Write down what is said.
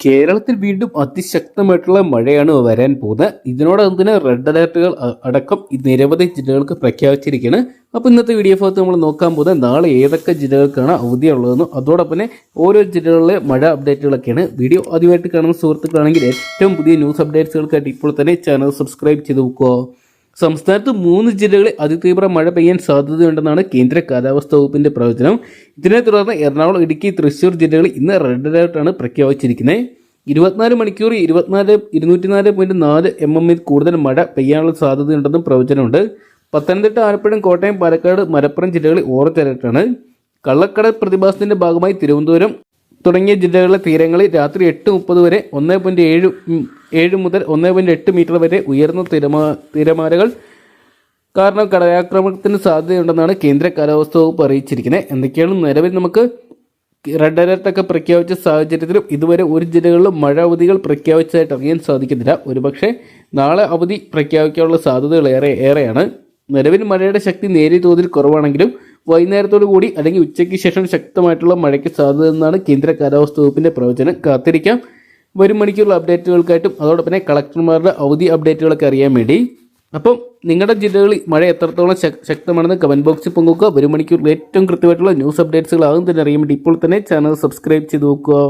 കേരളത്തിൽ വീണ്ടും അതിശക്തമായിട്ടുള്ള മഴയാണ് വരാൻ പോകുന്നത്. ഇതിനോടൊപ്പം തന്നെ റെഡ് അലർട്ടുകൾ അടക്കം നിരവധി ജില്ലകൾക്ക് പ്രഖ്യാപിച്ചിരിക്കുകയാണ് അപ്പോൾ ഇന്നത്തെ വീഡിയോ ഭാഗത്ത് നമ്മൾ നോക്കാൻ പോകുന്നത് നാളെ ഏതൊക്കെ ജില്ലകൾക്കാണ് അവധിയുള്ളതെന്നും അതോടൊപ്പം തന്നെ ഓരോ ജില്ലകളിലെ മഴ അപ്ഡേറ്റുകളൊക്കെയാണ് വീഡിയോ ആദ്യമായിട്ട് കാണുന്ന സുഹൃത്തുക്കളാണെങ്കിൽ ഏറ്റവും പുതിയ ന്യൂസ് അപ്ഡേറ്റ്സുകൾക്കായിട്ട് ഇപ്പോൾ തന്നെ ചാനൽ സബ്സ്ക്രൈബ് ചെയ്ത് വെക്കുക. സംസ്ഥാനത്ത് മൂന്ന് ജില്ലകളിൽ അതിതീവ്ര മഴ പെയ്യാൻ സാധ്യതയുണ്ടെന്നാണ് കേന്ദ്ര കാലാവസ്ഥാ വകുപ്പിന്റെ പ്രവചനം. ഇതിനെ തുടർന്ന് എറണാകുളം ഇടുക്കി തൃശൂർ ജില്ലകളിൽ ഇന്ന് റെഡ് അലർട്ടാണ് പ്രഖ്യാപിച്ചിരിക്കുന്നത്. ഇരുപത്തിനാല് മണിക്കൂർ ഇരുപത്തിനാല് ഇരുന്നൂറ്റിനാല് പോയിന്റ് നാല് എം എമ്മിൽ കൂടുതൽ മഴ പെയ്യാനുള്ള സാധ്യതയുണ്ടെന്നും പ്രവചനമുണ്ട്. പത്തനംതിട്ട ആലപ്പുഴ കോട്ടയം പാലക്കാട് മലപ്പുറം ജില്ലകളിൽ ഓറഞ്ച് അലർട്ടാണ് കള്ളക്കടൽ പ്രതിഭാസത്തിന്റെ ഭാഗമായി തിരുവനന്തപുരം തുടങ്ങിയ ജില്ലകളിലെ തീരങ്ങളിൽ രാത്രി എട്ട് മുപ്പത് വരെ ഒന്ന് പോയിന്റ് ഏഴ് ഏഴ് മുതൽ ഒന്ന് പോയിന്റ് എട്ട് മീറ്റർ വരെ ഉയർന്ന തിരമാ തിരമാലകൾ കാരണം കടലാക്രമണത്തിന് സാധ്യതയുണ്ടെന്നാണ് കേന്ദ്ര കാലാവസ്ഥ വകുപ്പ് അറിയിച്ചിരിക്കുന്നത്. എന്തൊക്കെയാണ് നിലവിൽ നമുക്ക് റെഡ് അലർട്ടൊക്കെ പ്രഖ്യാപിച്ച സാഹചര്യത്തിലും ഇതുവരെ ഒരു ജില്ലകളിലും മഴ അവധികൾ പ്രഖ്യാപിച്ചതായിട്ട് അറിയാൻ സാധിക്കുന്നില്ല. ഒരുപക്ഷെ നാളെ അവധി പ്രഖ്യാപിക്കാനുള്ള സാധ്യതകൾ ഏറെ ഏറെയാണ്. നിലവിൽ മഴയുടെ ശക്തി നേരിയ തോതിൽ കുറവാണെങ്കിലും വൈകുന്നേരത്തോടു കൂടി അല്ലെങ്കിൽ ഉച്ചയ്ക്ക് ശേഷം ശക്തമായിട്ടുള്ള മഴയ്ക്ക് സാധ്യത എന്നാണ് കേന്ദ്ര കാലാവസ്ഥ വകുപ്പിന്റെ പ്രവചനം. കാത്തിരിക്കാം. വരും മണിക്കൂറുള്ള അപ്ഡേറ്റുകൾക്കായിട്ടും അതോടൊപ്പം തന്നെ കളക്ടർമാരുടെ അവധി അപ്ഡേറ്റുകളൊക്കെ അറിയാൻ വേണ്ടി. അപ്പം നിങ്ങളുടെ ജില്ലകളിൽ മഴ എത്രത്തോളം ശക്തമാണെന്ന് കമന്റ് ബോക്സിൽ പങ്കുവെക്കുക. വരും മണിക്കൂറിൽ ഏറ്റവും കൃത്യമായിട്ടുള്ള ന്യൂസ് അപ്ഡേറ്റ്സുകൾ ആകും തന്നെ അറിയാൻ വേണ്ടി ഇപ്പോൾ തന്നെ ചാനൽ സബ്സ്ക്രൈബ് ചെയ്ത് നോക്കുക